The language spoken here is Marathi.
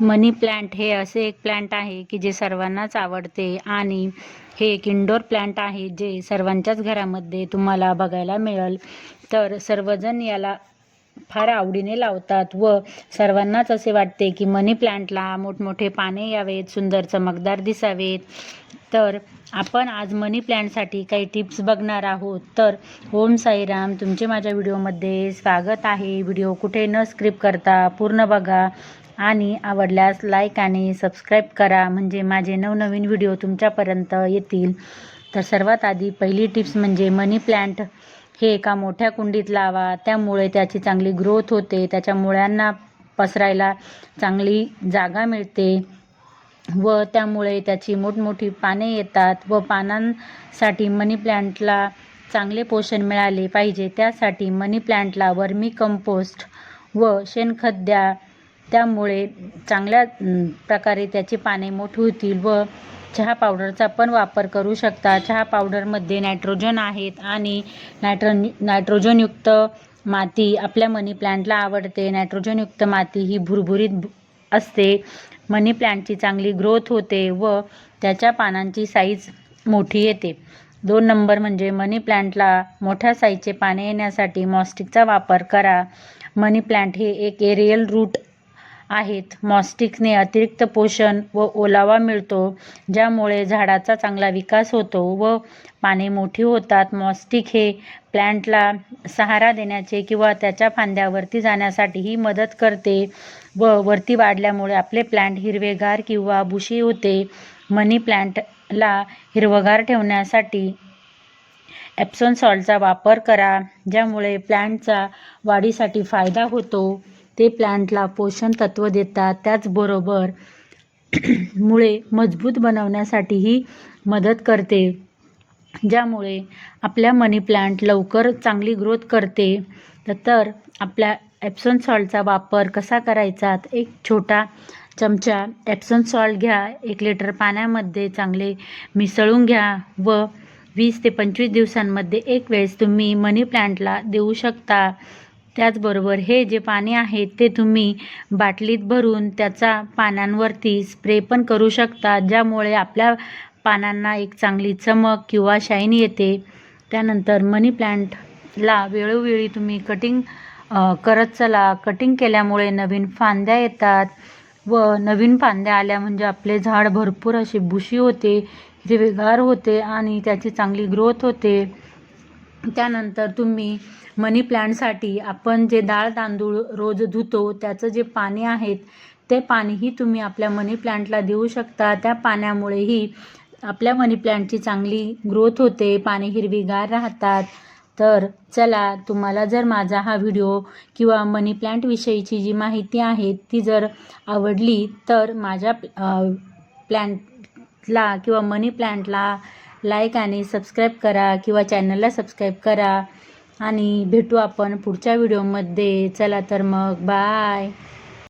मनी प्लांट हे असे एक प्लांट आहे की जे सर्वांनाच आवडते आणि हे एक इंडोर प्लांट आहे जे सर्वांच्याच घरामध्ये तुम्हाला बघायला मिळेल. तर सर्वजण याला फार आवडीने लावतात व सर्वांनाच असे वाटते की मनी प्लांटला मोठमोठे पाने यावेत सुंदर चमकदार दिसावेत. तर आपण आज मनी प्लॅनसाठी काही टिप्स बघणार आहोत. तर ओम साईराम तुमचे माझ्या व्हिडिओमध्ये स्वागत आहे. व्हिडिओ कुठे न स्क्रिप्ट करता पूर्ण बघा. आणि आवडल्यास लाईक आणि सबस्क्राईब करा. म्हणजे माझे नवनवीन व्हिडिओ तुमच्यापर्यंत येतील. तर सर्वात आधी पहिली टिप्स म्हणजे मनी प्लॅन्ट हे एका मोठ्या कुंडीत लावा. त्यामुळे त्याची चांगली ग्रोथ होते. त्याच्या मुळ्यांना पसरायला चांगली जागा मिळते. व त्यामुळे त्याची मोठमोठी पाने येतात व पानांसाठी मनी प्लांटला चांगले पोषण मिळाले पाहिजे. त्यासाठी मनी प्लांटला वर्मी कंपोस्ट व शेणखत द्या त्यामुळे चांगल्या प्रकारे त्याची पाने मोठी होतील व चहा पावडरचा पण वापर करू शकता. चहा पावडरमध्ये नायट्रोजन आहेत आणि नायट्रो नायट्रोजनयुक्त माती आपल्या मनी प्लांटला आवडते. नायट्रोजनयुक्त माती ही भुरभुरीत असते. मनी प्लांटची चांगली ग्रोथ होते व त्याच्या पानांची साईज मोठी येते. दोन नंबर म्हणजे मनी प्लांटला मोठ्या साईजचे पाने येण्यासाठी मॉस्टिकचा वापर करा. मनी प्लांट हे एक एरियल रूट आहेत. मॉस्टिकने अतिरिक्त पोषण व ओलावा मिळतो ज्यामुळे झाडाचा चांगला विकास होतो व पाने मोठी होतात. मॉस्टिक हे प्लॅन्टला सहारा देण्याचे किंवा त्याच्या फांद्यावरती जाण्यासाठीही मदत करते व वरती वाढल्यामुळे आपले प्लॅन्ट हिरवेगार किंवा बुशी होते. मनी प्लॅन्टला हिरवगार ठेवण्यासाठी एप्सॉन सॉल्टचा वापर करा ज्यामुळे प्लांटचा वाढीसाठी फायदा होतो. ते प्लांटला पोषण तत्व देतात. त्याचबरोबर मुळे मजबूत बनवण्यासाठीही मदत करते. ज्यामुळे आपल्या मनी प्लांट लवकर चांगली ग्रोथ करते. तर आपल्या एप्सॉन सॉल्टचा वापर कसा करायचा? एक छोटा चमचा एप्सॉन सॉल्ट घ्या. एक लिटर पाण्यामध्ये चांगले मिसळून घ्या व वीस ते पंचवीस दिवसांमध्ये एक वेळेस तुम्ही मनी प्लांटला देऊ शकता. त्याचबरोबर हे जे पाणी आहे ते तुम्ही बाटलीत भरून त्याचा पानांवरती स्प्रे पण करू शकता ज्यामुळे आपल्या पानांना एक चांगली चमक किंवा शाईन येते. त्यानंतर मनी प्लांटला वेळोवेळी तुम्ही कटिंग करत चला. कटिंग केल्यामुळे नवीन फांद्या येतात व नवीन फांद्या आल्या म्हणजे आपले झाड भरपूर अशी बुशी होते हिरवेगार होते आणि त्याची चांगली ग्रोथ होते. त्यानंतर तुम्ही मनी प्लॅन्टसाठी आपण जे डाळ तांदूळ रोज धुतो त्याचं जे पाणी आहेत ते पाणीही तुम्ही आपल्या मनी प्लॅन्टला देऊ शकता. त्या पाण्यामुळेही आपल्या मनी प्लॅन्टची चांगली ग्रोथ होते पाने हिरवीगार राहतात. तर चला तुम्हाला जर माझा हा व्हिडिओ किंवा मनी प्लॅन्टविषयीची जी माहिती आहे ती जर आवडली तर माझ्या प्लॅन्टला किंवा मनी प्लॅन्टला लाईक आणि सबस्क्राईब करा किंवा चॅनलला सबस्क्राईब करा. आणि भेटू आपण पुढच्या व्हिडिओमध्ये चला तर मग बाय